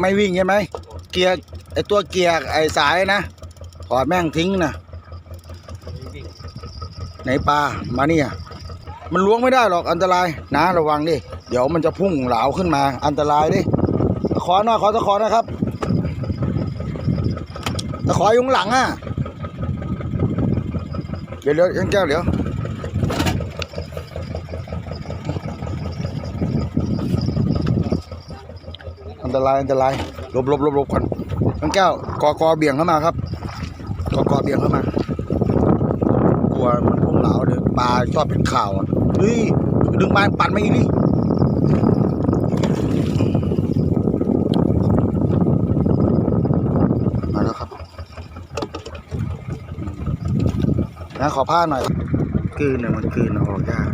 ไม่วิ่งใช่ไหมเกียร์ไอตัวเกียร์ไอสายนะถอดแม่งทิ้งนะไหนปลามาเนี่ยมันล้วงไม่ได้หรอกอันตรายนะระวังดิเดี๋ยวมันจะพุ่งเหลาขึ้นมา อันตรายดิตะขอหน่อยขอตะขอนะครับตะขออยุงหลังอะเดี๋ยวเดี๋ยวยังแก้วเดี๋ยว นตรายอันตรายหลบหลบหลบหลบก่อนน้องแก้วกอกอเบี่ยงเข้ามาครับกอกอเบี่ยงเข้ามากลัวมันพุ่งเหลาเดี๋ยวปลาชอบเป็นข่าวอะเฮ้ยดึงปลาปั่นมาอีนี่มาแล้วครับนะขอผ้าหน่อยกลืนเนี่ยมันกลืนออกยาก